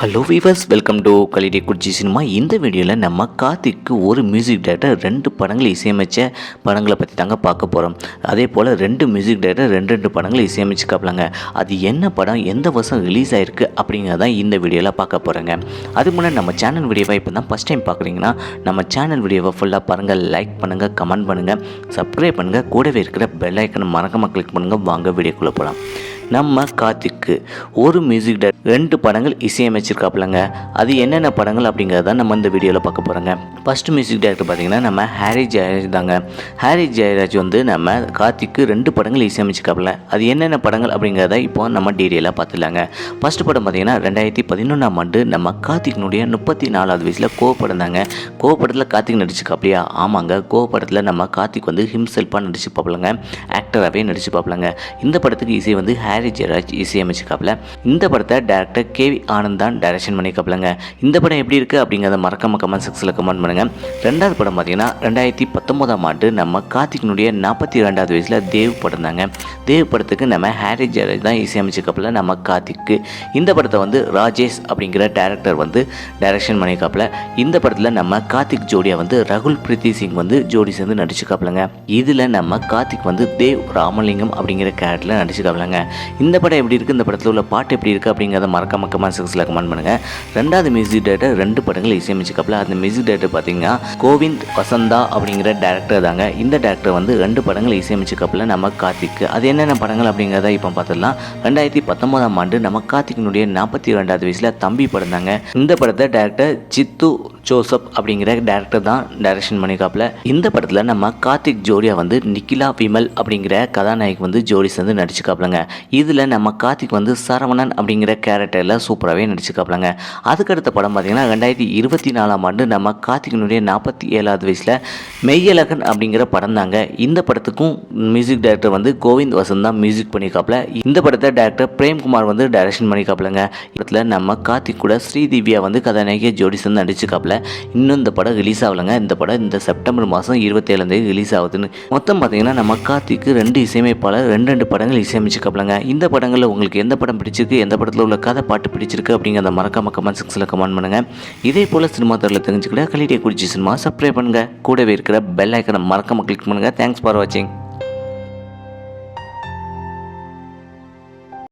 Hello viewers welcome to கலிடி குட்ஜி cinema இந்த வீடியோவில் நம்ம கார்த்திக்கு ஒரு மியூசிக் டேரக்டர் ரெண்டு படங்களை இசையமைச்ச படங்களை பற்றி தாங்க பார்க்க போகிறோம் அதே போல் ரெண்டு மியூசிக் டேரக்டர் ரெண்டு ரெண்டு படங்களை இசையமைச்சுக்காப்லாங்க அது என்ன படம் எந்த வருஷம் ரிலீஸ் ஆயிருக்கு அப்படிங்கிறத இந்த வீடியோவில் பார்க்க போகிறேங்க அது முன்னாடி நம்ம சேனல் வீடியோவை இப்போ தான் ஃபஸ்ட் டைம் பார்க்குறீங்கன்னா நம்ம சேனல் வீடியோவை ஃபுல்லாக பாருங்கள் லைக் பண்ணுங்கள் கமெண்ட் பண்ணுங்கள் சப்ஸ்கிரைப் பண்ணுங்கள் கூடவே இருக்கிற பெல் ஐக்கனை மறக்காமல் கிளிக் பண்ணுங்கள் வாங்க வீடியோக்குள்ளே போகலாம் நம்ம கார்த்திக்கு ஒரு மியூசிக் ரெண்டு படங்கள் இசையமைச்சிருக்காப்புலங்க. அது என்னென்ன படங்கள் அப்படிங்கிறத நம்ம இந்த வீடியோவில் பார்க்க போகிறோங்க ஃபர்ஸ்ட் மியூசிக் டைரக்டர் பார்த்தீங்கன்னா நம்ம ஹாரி ஜெயராஜ் தாங்க. ஹாரி ஜெயராஜ் வந்து நம்ம கார்த்திக்கு ரெண்டு படங்கள் இசையமைச்சிருக்காப்புல. அது என்னென்ன படங்கள் அப்படிங்கிறத இப்போ நம்ம டீட்டெயிலாக பார்த்துலாங்க ஃபர்ஸ்ட் படம் பார்த்தீங்கன்னா ரெண்டாயிரத்தி பதினொன்றாம் ஆண்டு நம்ம கார்த்திக்னுடைய முப்பத்தி நாலாவது வயசில் கோவப்படம் தாங்க கோவப்படத்தில் கார்த்திக் நடிச்சிருக்காப்லையா ஆமாங்க கோவப்படத்தில் நம்ம கார்த்திக் வந்து ஹிம்செல்ஃபாக நடிச்சு பார்ப்பலங்க ஆக்டராகவே நடிச்சுப்பாப்புலங்க இந்த படத்துக்கு இசை வந்து ஹாரி ஜெயராஜ் இசையமைச்சிருக்காப்புல இந்த படத்தை டேரக்டர் கே வி ஆனந்த் தான் டைரக்ஷன் பண்ணியிருக்காப்புலங்க இந்த படம் எப்படி இருக்குது அப்படிங்கிறத மறக்காம கமெண்ட் செக்ஸில் கமெண்ட் பண்ணுங்கள் ரெண்டாவது படம் பார்த்தீங்கன்னா ரெண்டாயிரத்தி பத்தொம்போதாம் ஆண்டு நம்ம கார்த்திக்னுடைய நாற்பத்தி ரெண்டாவது வயசில் தேவ் படம் தாங்க. தேவ் படத்துக்கு நம்ம ஹாரி ஜெயராஜ் தான் இசையமைச்சிருக்காப்புல நம்ம கார்த்திக்கு. இந்த படத்தை வந்து ராஜேஷ் அப்படிங்கிற டேரக்டர் வந்து டைரக்ஷன் பண்ணியிருக்காப்புல இந்த படத்தில் நம்ம கார்த்திக் ஜோடியை வந்து ரகுல் பிரீத்தி சிங் வந்து ஜோடி சேர்ந்து நடிச்சிருக்காப்புலங்க இதில் நம்ம கார்த்திக் வந்து தேவ் ராமலிங்கம் அப்படிங்கிற கேரக்டரில் நடிச்சிருக்காப்புலங்க இந்த படம் எப்படி இருக்குது இந்த படத்தில் உள்ள பாட்டு எப்படி இருக்குது அப்படிங்கிறத மறக்க கமெண்ட் செக்ஸில் கமெண்ட் பண்ணுங்கள் ரெண்டாவது மியூசிக் டேரக்டர் ரெண்டு படங்கள் இசையமைச்சிக்கப்பில் அந்த மியூசிக் டேரக்டர் பார்த்தீங்கன்னா கோவிந்த் வசந்தா அப்படிங்கிற டேரக்டர் தாங்க. இந்த டேரக்டர் வந்து ரெண்டு படங்கள் இசையமைச்சிக்கப்பில் நம்ம கார்த்திக் அது என்னென்ன படங்கள் அப்படிங்கிறத இப்போ பார்த்துடலாம் ரெண்டாயிரத்தி பத்தொன்பதாம் ஆண்டு நம்ம கார்த்திகனுடைய நாற்பத்தி ரெண்டாவது வயசில் தம்பி படம் தாங்க. இந்த படத்தை டேரக்டர் சித்து ஜோசப் அப்படிங்கிற டேரக்டர் தான் டைரக்ஷன் பண்ணியிருக்காப்புல இந்த படத்தில் நம்ம கார்த்திக் ஜோடியா வந்து நிக்கிலா விமல் அப்படிங்கிற கதாநாயகி வந்து ஜோடி சேர்ந்து நடிச்சுக்காப்புலங்க இதில் நம்ம கார்த்திக் வந்து சரவணன் அப்படிங்கிற கேரக்டரில் சூப்பராகவே நடிச்சுக்காப்புலங்க அதுக்கடுத்த படம் பார்த்தீங்கன்னா ரெண்டாயிரத்தி இருபத்தி நாலாம் ஆண்டு நம்ம கார்த்திகனுடைய நாற்பத்தி ஏழாவது வயசில் மெய்யழகன் அப்படிங்கிற படம் தாங்க. இந்த படத்துக்கும் மியூசிக் டைரக்டர் வந்து கோவிந்த் வசந்த் தான் மியூசிக் பண்ணியிருக்காப்புல இந்த படத்தை டேரக்டர் பிரேம்குமார் வந்து டைரக்ஷன் பண்ணியிருக்காப்புலங்க படத்தில் நம்ம கார்த்திக் கூட ஸ்ரீதிவ்யா வந்து கதாநாயகியை ஜோடி சேர்ந்து நடிச்சுக்காப்புல இன்னும் இந்த படம் ரிலீஸ் ஆகலைங்க. இந்த படம் இந்த செப்டம்பர் மாதம் இருபத்தேழாந்தேதி ரிலீஸ் ஆகுதுன்னு. மொத்தம் பார்த்தீங்கன்னா நம்ம கார்த்திக்கு ரெண்டு இசையமைப்பாளர் ரெண்டு ரெண்டு படங்கள் இசையமைச்சிக்கப்பலங்க இந்த படங்களில் உங்களுக்கு எந்த படம் பிடிச்சிருக்கு எந்த படத்தில் உள்ள கதை பாட்டு பிடிச்சிருக்கு அப்படிங்கிறத மறக்காம கமெண்ட் செக்ஷனில் கமெண்ட் பண்ணுங்கள் இதே போல் சினிமா தரில் தெரிஞ்சுக்கிட்ட கலிடியை குறிச்சி சினிமா சப்ஸ்கிரைப் பண்ணுங்கள் கூடவே இருக்கிற பெல் ஐக்கனை மறக்காம கிளிக் பண்ணுங்கள் தேங்க்ஸ் ஃபார் வாட்சிங்